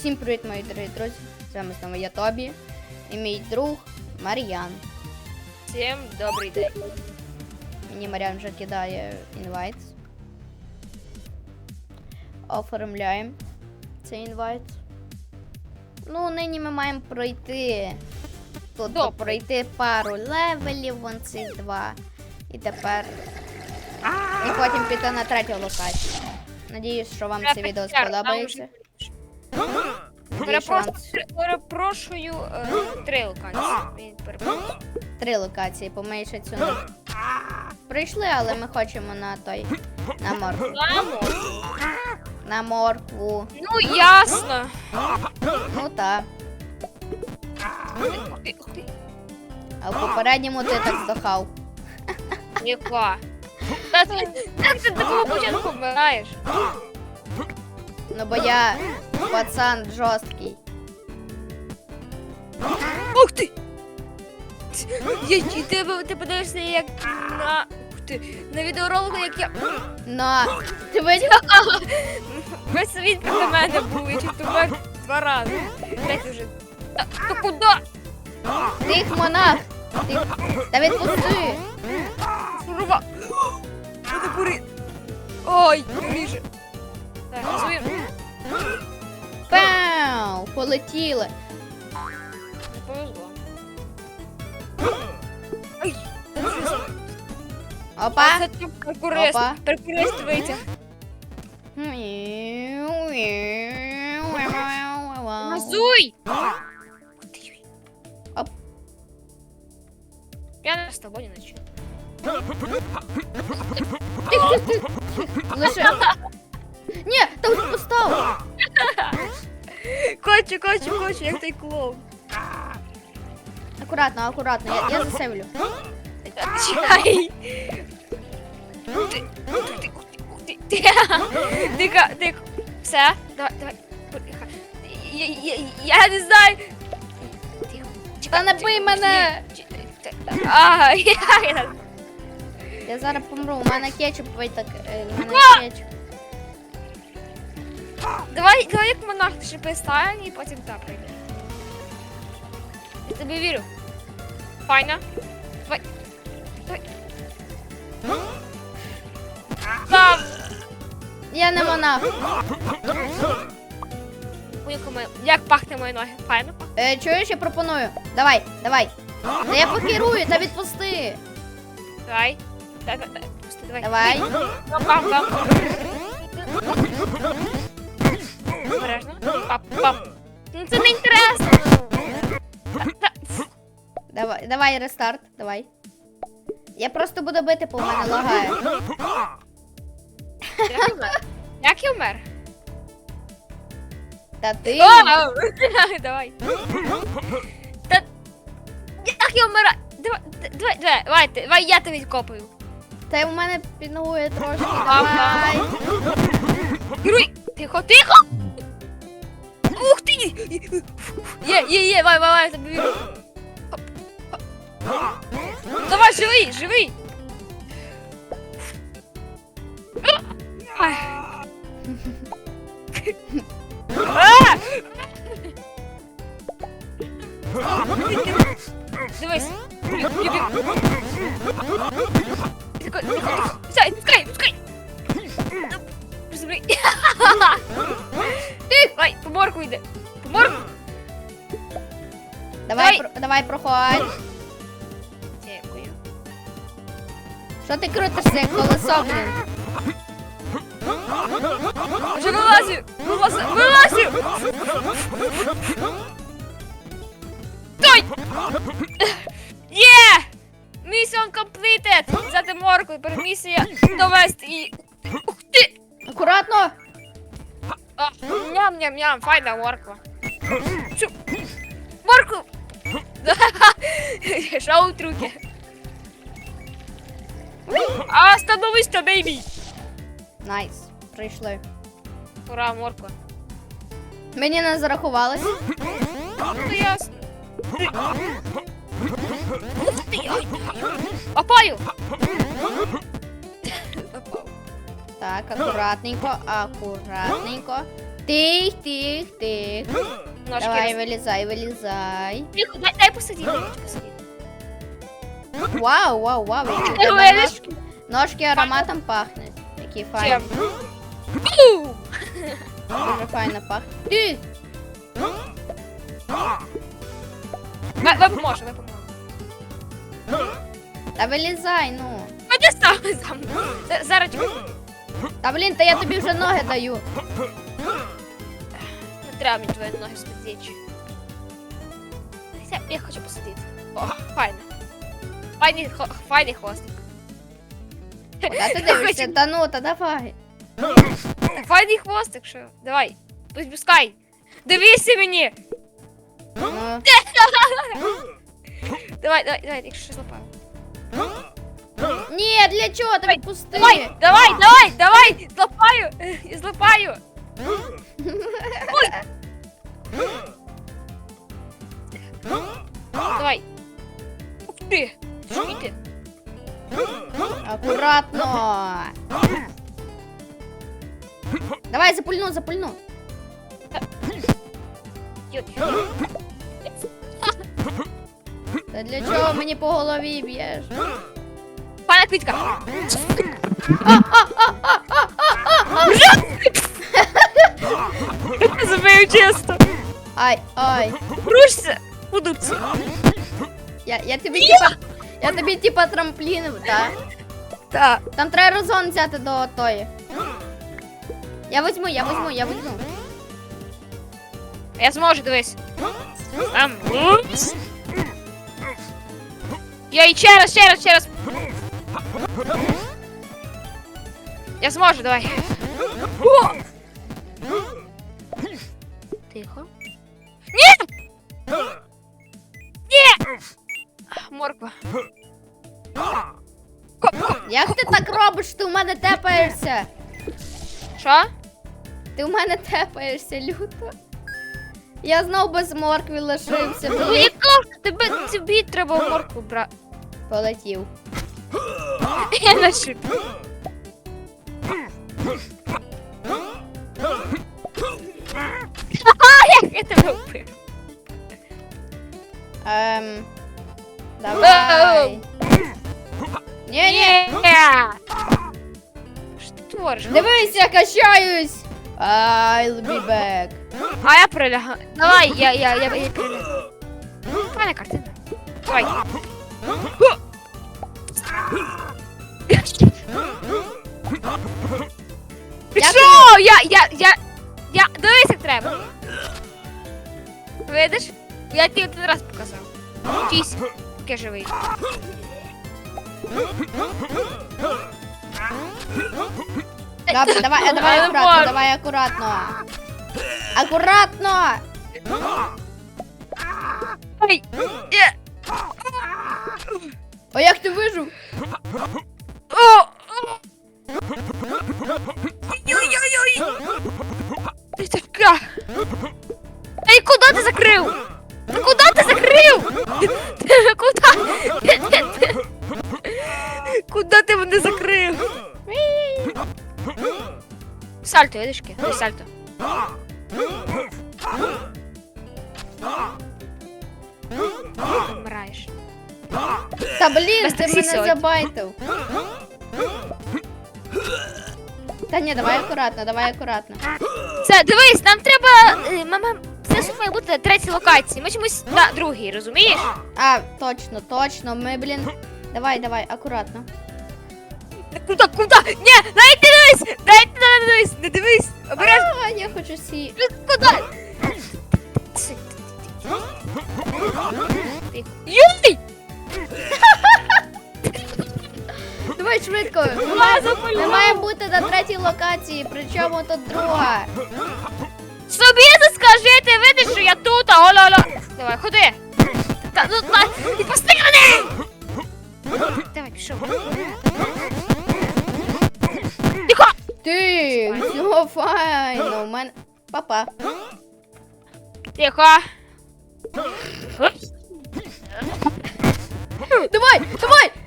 Всім привіт, мої дорогі друзі! З вами знову я Тобі і мій друг Мар'ян. Всім добрий день. Мені Мар'ян вже кидає інвайт. Оформляємо цей інвайт. Ну, нині ми маємо пройти. Тобто пройти пару левелів, вон цих два. І тепер. І потім піти на третю локацію. Надіюсь, що вам це відео сподобається. Вам Перепрошую, перепрошую е, три локації. Три локації, ми цю не прийшли, але ми хочемо на той. На моркву. Мамо. На моркву. Ну ясно. Ну так. А в попередньому ти так здохав. Яка? Та ти такого початку вмираєш? Ну бо я пацан жорсткий. Ух ти! Я, ти, ти подивишся, як на... Ух ти, на відеоролику, як я... Ну, ти бачиш? Весь світ проти мене був, я чуть два рази. Третій вже. Та, та куди? Тих монах. Ти... Та відпусти. Сурова! Що ти бури? Ой, ріже. Так, газуємо. Пау! Полетіли. Не повезло. Це. Опа. Це ти паркурист. Опа. Паркурист витяг. Газуй! Оп. Я не з тобою не начну. Лише. Ні, та ось постав. Кочу, кочу, кочу, як той клоун. Акуратно, акуратно, я, я засевлю. Ух ти, ти. Все, давай, давай. Я, я, я не знаю. Та не бий мене! А, я... Я зараз помру, у мене кетчуп так. е, У мене кетчуп. Давай, давай як монах шипи ставимо і потім так прийде. Я тобі вірю. Файно. Давай. Давай. Там. Я не монах. Ой, як пахне мої ноги? Файно пахне. Е, чуєш, я пропоную. Давай, давай. Та я покерую, та відпусти. Давай. Давай, давай, пусти, давай. Давай. Обережно. Пап, пап. Ну це не інтересно. Давай, давай, рестарт, давай. Я просто буду бити, в мене лагає. Як я вмер? Як я вмер? Та ти. О! Давай. Та... Як я вмираю? Давай, давай, давай, давай, давай, я тебе відкопаю. Та в мене підногує трошки. Давай. Геруй! Тихо, тихо! Ух ти! Є, є, є, давай, давай, я тобі вірю. Оп, оп. Давай, живий, живий! Приземли. Ти, давай, по морку йде. По морку. Давай, Давай. про- давай, проходь. Дякую. Що ти крутишся, як колесо, блін? Вже вилазю, вилазю, вилазю. Стой! Є! Mission completed! Взяти морку, тепер місія довести її. Ух ти! Акуратно. Ням-ням-ням, файна морква. Морку! Шоу трюки. Остановись-то, бейбі! Найс. Прийшли. Ура, морква. Мені не зарахувалось. Ну ясно. Опаю! Опав. Так, акуратненько, акуратненько. Тих, тих, тих. Ножки Давай, роз- вилізай, вилізай. Тихо, дай, дай посидіти. Вау, вау, вау. які в Ти тебе видиш? ножки. Ножки ароматом пахнуть. Які файні. Бум! Дуже файно пахнуть. Ти! Ви, ви поможете, ви. Та вилізай, ну. А ти сам сам. З- Зараз чекай. Та блін, та я тобі вже ноги даю. не треба мені твої ноги смердячі. Я, я хочу посидіти. О, файно. Файний, хо- файний хвостик. Та ти дивишся, та ну, та давай. Так, Файний хвостик, що? Давай, пускай. Дивися мені. Ну, Давай, давай, давай, якщо щось лапаю. ні, для чого? Та відпусти. Давай, давай, давай, давай, злапаю, я злапаю. Ой. Давай. Ух ти, що ти? Акуратно. Давай, запульну, запульну. Йо. Та для чого мені по голові б'єш? Пане квітка. Забив чисто. Ай, ай. Рушся. Удуться. Я, я тобі типа. Я тобі типа трамплін, так? Так. Там треба розгон взяти до тої. Я візьму, я візьму, я візьму. Я зможу, дивись. Там. Упс. Я і ще раз, ще раз, ще раз. Я зможу, давай. О! Тихо. Ні! Ні! Морква. Як ти так робиш? Ти у мене тепаєшся. Що? Ти у мене тепаєшся, люто. Я знов без моркви лишився, Ну, блін. яка ж тебе тобі треба моркву брати. Полетів. Я нашив. Ха, Як я тебе вбив? Ем. Давай. Ні, ні. Ні. Що ти твориш? Дивись, я качаюсь. I'll be back. А я прилягаю. Давай, я, я, я, я прилягаю. Пане картина. Давай. Ти Я що? Я, я, я, я, дивись, як треба. Видиш? Я тобі один раз показав. Вчись, поки живий. Добре, давай, давай Я не акуратно, можу. давай акуратно. Акуратно. Ой, е, О, як ти вижив? о. Ой-ой-ой. Така. Ей, куди ти закрив? Та куди ти закрив? Ти Куди? Куди ти мене закрив? Сальто, видишки? Ой, сальто. Вмираєш. Та блін, ти мене забайтив. Та ні, давай акуратно, давай акуратно. Це, дивись, нам треба. е, Мама, це суд має бути на третій локації. Ми чомусь на другій, розумієш? А, точно, точно. Ми, блін. Давай, давай, акуратно. Куди, куди? Ні, навіть не дивись! Навіть не дивись! Не дивись! Обережно! А, я хочу сі. Куди? Юй! Давай швидко. Ми, має- маємо бути на третій локації, причому тут друга. Собі це скажи, ти видиш, що я тут, а ола. Давай, ходи. Та, ну, та, відпусти мене! Давай, пішов. Тихо! Ти, все файно. У мене. Папа. Тихо. Давай, давай!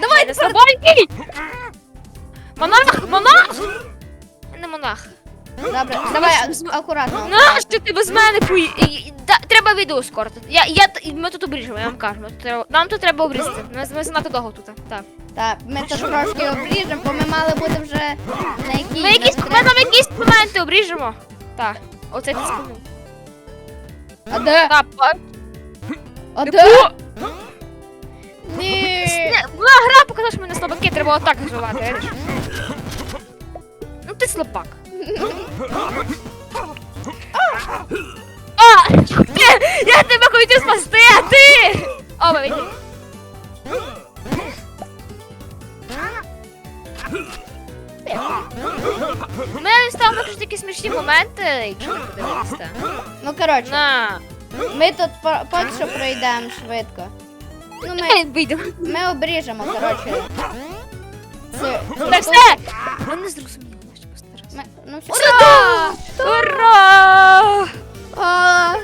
Давай, Не собою! Монах! Монах! Не монах. Добре, давай а- акуратно. Нащо ти без мене пої... і- і- та- Треба відео скоротити. Я, я, т- ми тут обріжемо, я вам кажу. Ми тут треба- Нам тут треба обрізати. Ми, ми занадто довго тут. Так. Так, ми тут трошки обріжемо, бо ми мали бути вже на якій. Ми якісь, ми там якісь моменти обріжемо. Так. Оце ти спинув. А де? Так, а- А де? по- Ні. Не, Була гра показала, що ми не слабаки, треба отак видиш? Ну ти слабак. А! Ти! Я тебе хотів спасти, а ти! О, вийшли. Ми ставимо виключно такі смішні моменти, якщо ви подивитися. Ну коротше, На. ми тут по- поки що пройдемо швидко. Ну ми, ми обріжемо, коротше. Це, Так все! Вони зрозуміли, що постаралися. Ми, ну все. Ура! Ура! А,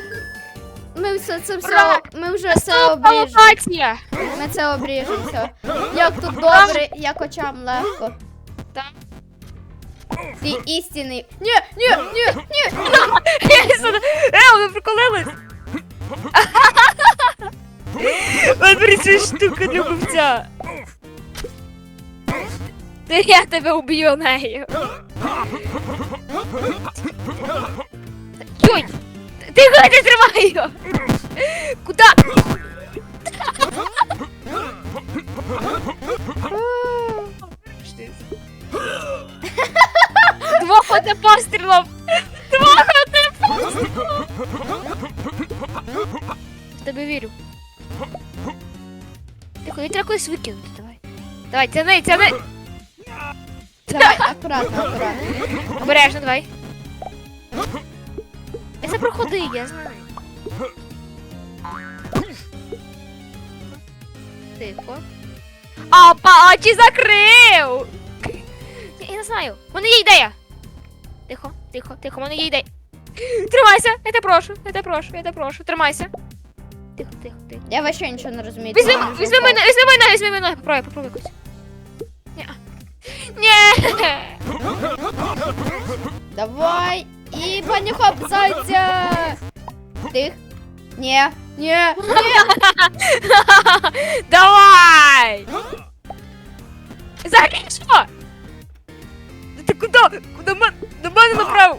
ми все це все. Ура! Ми вже все обріжемо. Ми це обріжемо. Все. Як тут добре, як очам легко. Так. Ти істинний. Ні, ні, ні, ні. Я Е, ви приколились? От працює штука для вбивця. Ти я тебе уб'ю нею. Йой! Ти ходи тримай його! Куда? Двох одне пострілом! Двох одне пострілом! В тебе вірю. Тихо, я треба кудись викинути, давай. Давай, тяни, тяни! Давай, акуратно, акуратно. Обережно, давай. Я це проходив, я знаю. Тихо. А, паті закрив! Я, я не знаю. У мене є ідея. Тихо, тихо, тихо, у мене є ідея. Тримайся, я тебе прошу, я тебе прошу, я тебе прошу, тримайся. Тихо, тихо, тихо. Я вообще нічого не розумію. Візьми, Це візьми мене, візьми мене, візьми мене, попробуй, попробуй якось. Ні. Ні. Давай. І банюхоп, зайця. Тих. Ні, ні. Давай! Закрий, що? Ти куди? Куди мен... до мене направив?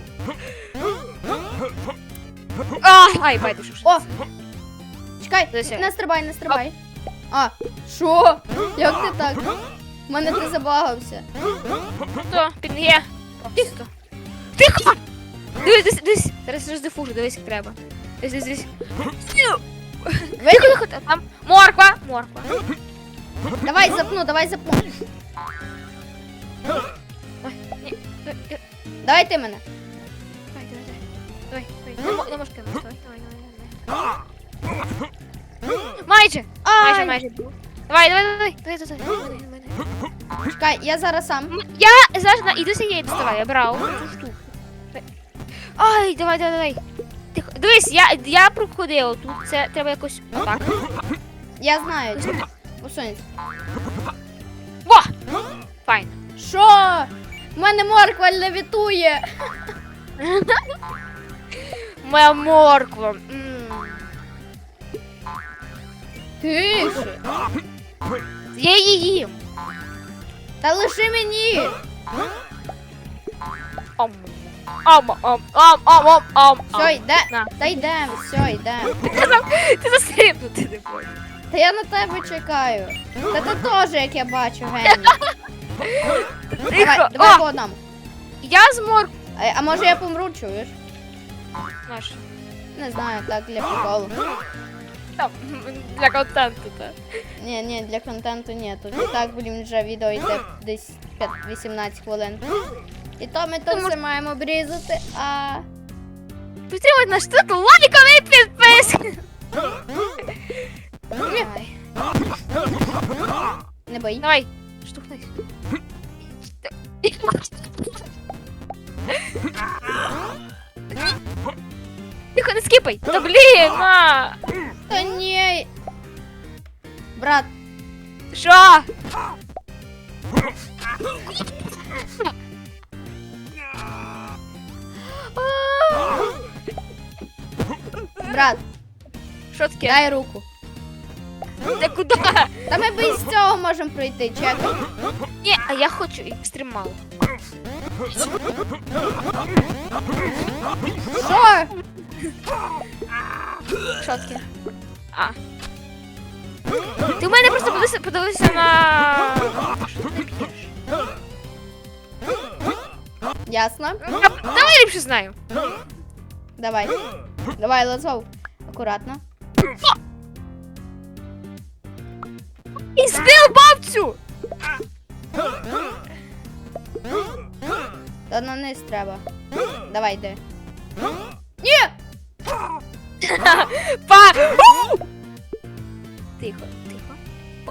А, ай, байдуже. О! Чекай, Дивися. не стрибай, не стрибай. А, що? Як ти так? У мене ти забагався. Хто? Пінге. Просто. Тихо! Дивись, дивись, дивись. Зараз роздифужу, дивись, як треба. Дивись, дивись, дивись. Тихо, тихо, тихо, там. Морква, морква. Давай запну, давай запну. Ой, ні, давай, давай, Давай ти мене. давай, давай. Давай, давай. Не мо- Не можеш кинути, давай, давай, давай, давай. Майже, майже, Ай, майже. Давай, давай, давай, давай, давай, давай, давай, чекай, я зараз сам. Я зараз на іду цієї доставай, я брав цю штуку. Ай, давай, давай, давай. Тихо. Дивись, я, я проходив тут. Це треба якось отак. Я знаю. Усунься. Во! Файн. Що? У мене морква левітує. Моя морква. М. Тише. Я її їм. Та лиши мені. Ам. Ам, ам, ам, ам, ам, ам. Все, йде. На. Та йдемо, все, йдемо. Ти застрибнути не можеш. Та я на тебе чекаю. Та ти теж, як я бачу, геній. Давай, Тихо. давай по О, одному. я з моркви. А, а може я помру, чуєш? Наш. Не знаю, так для приколу. Там, для контенту, так. Ні, ні, для контенту ні. Тут і так, блін, вже відео йде десь 5 18 хвилин. І то ми то все маємо обрізати, а. Підтримуйте наш тут лайком і підписки. Не бої. Давай, штовхнись. Тихо, не скипай! Та блін, на! Та ні. Брат, Що? Брат, Що таке? дай руку. Ти куди? Та ми без цього можемо пройти, чекай. Ні, а я хочу екстремал. Що? Що таке? А. Ти в мене просто подивися, подивися на. Ясно? Я- Давай я ліпше знаю. Давай. Давай, let's go. Акуратно. І збив бабцю! Та на низ треба. Давай, йди. Ні!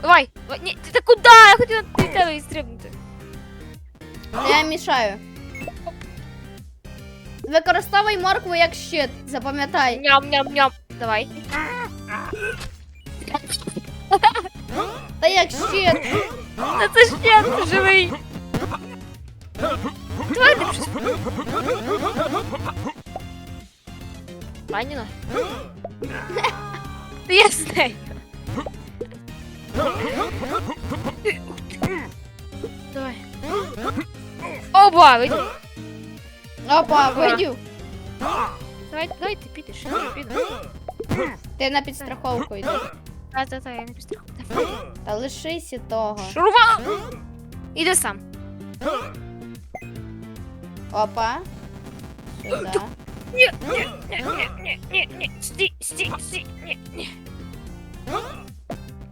Давай, давай, ні, ти, ти куди? Я хотіла від тебе стрибнути. Та Я мішаю. Використовуй моркву як щит, запам'ятай. Ням-ням-ням. Давай. Та як щит. Та це ж я живий. Давай ти щось. Паніна? Та я знаю. Давай. Оба, вийди. Опа, видів. Давай, давай ти підеш, я вже піду. Ти на підстраховку йди. Та, та, та, я не підстрахую. Та лишися того. Шурва! Іди сам. Опа. Сюди. Ні, ні, ні, ні, ні, ні, ні, стій, стій, стій, ні, ні.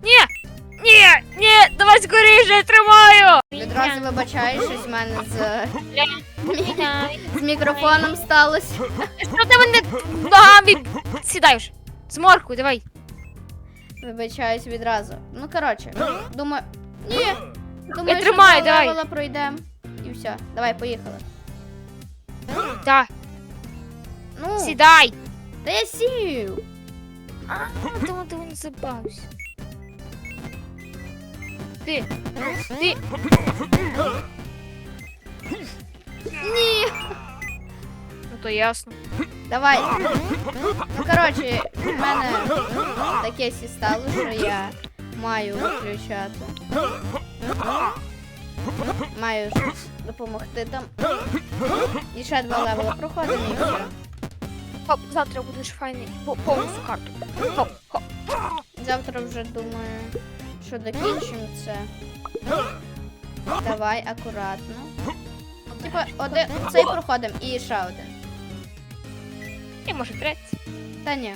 Ні, Ні, ні, давай скоріше, я тримаю. Відразу вибачаю, щось в мене з, з мікрофоном сталося. Що ти мене ногами? Сідай вже. З моркою, давай. Вибачаюсь відразу. Ну, коротше, думаю. Ні! Думаю, Я тримаю, що давай. левела пройдемо. І все. Давай, поїхали. Так, Ну, сідай. та я сію. А, думаю, ти не забавився. Ти, ти, Ні. ну то ясно. Давай. Ну, коротше, в мене таке сі стало, що я маю виключати. Маю допомогти там. І ще два левела проходимо і все. Хоп, завтра будеш файний, повністю карту. Хоп, хоп. Завтра вже думаю, що закінчимо це. Давай акуратно. Типа, один цей проходимо і ще один. І може третій. Та ні.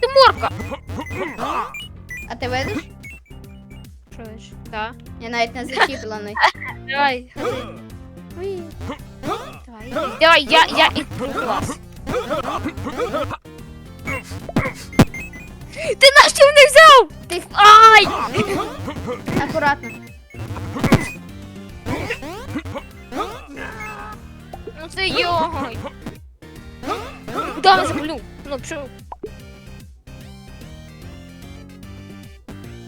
Ти морка. А ти видиш? Що? Так. Я навіть не зачіплений. Давай, давай. Давай, я, я і клас. Ти на що не взяв? Ти Ай! акуратно. Ну це йой. Куди не? Ну, пішов.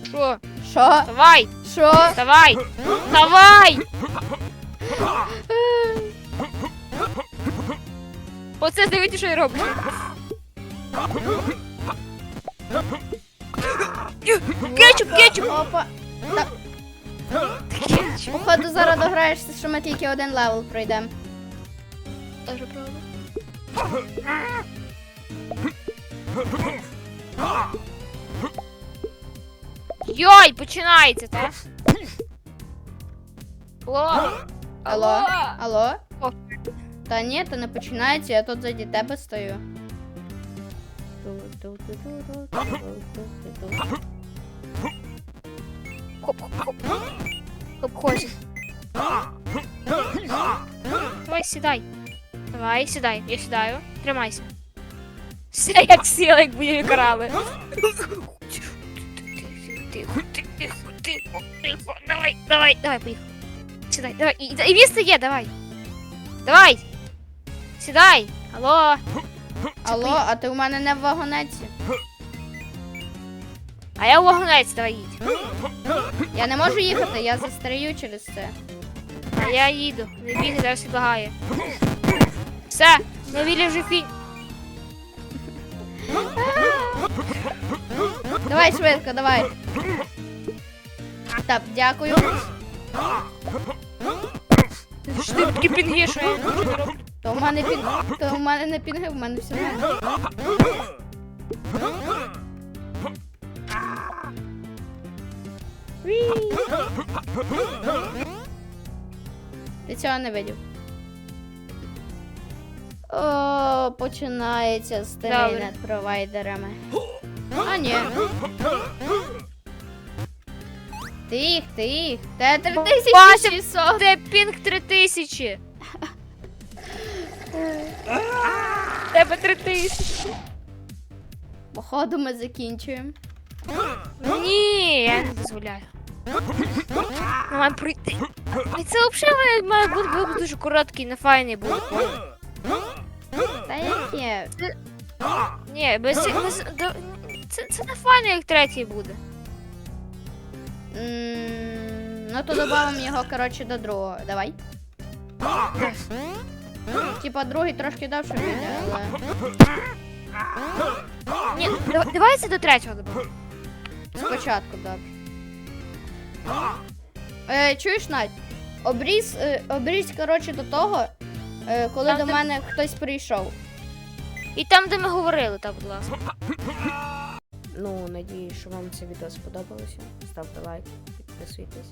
Що? Що? Давай, Що? давай, давай! Оце дивіться, що я роблю. Кетчуп, кетчуп! Опа. Так, Кетчуп. походу зараз дограєшся, що ми тільки один левел пройдемо. Тоже правда. Йой, починається, так? Алло? Алло? Алло? Та ні, то не починається, я тут заді тебе стою. Обходим. Давай, сідай. Давай, сідай. Я сідаю. Тримайся. Все як сіла, як будь карали. Тихо, тихо, тихо, тихо. Давай, давай, давай, поїхали. Сідай, давай. І, і він стає, давай. Давай. Сідай. Алло. Алло, а ти у мене не в вагонеці. А я вогнець, давай їдь. Я не можу їхати, я застрію через це. А я їду. Не бігай, зараз відлагає. Все, на вілі вже фінь. Давай швидко, давай. Так, дякую. Що ти такі пінги, То в мене пін... То в мене не пінги, в мене все нормально. Ти цього не видів. О, починається старий Добре. над провайдерами. А, ні. Тих, тих. Бася, 3600. Це пінг 3000. Тебе 3000. Походу ми закінчуємо. Ні, я не дозволяю. Ну, має пройти. І це взагалі має бути випуск дуже короткий, не файний буде. Та яке? Ні, без ці- без- до- це, це не файно, як третій буде. М, Ну то додамо його, коротше, до другого. Давай. Типа другий трошки довше вийде, але. Ні, давай, давай до третього додамо. Спочатку добре. Е, чуєш, Надь? Обріз, е, обріз, коротше, до того, е, коли Там, до де- мене хтось прийшов. І там, де ми говорили, так, будь ласка. Ну, надіюсь, що вам це відео сподобалося. Ставте лайк, підписуйтесь.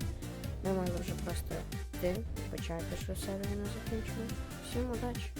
Ми маємо вже просто йти, почати, що серію не закінчимо. Всім удачі!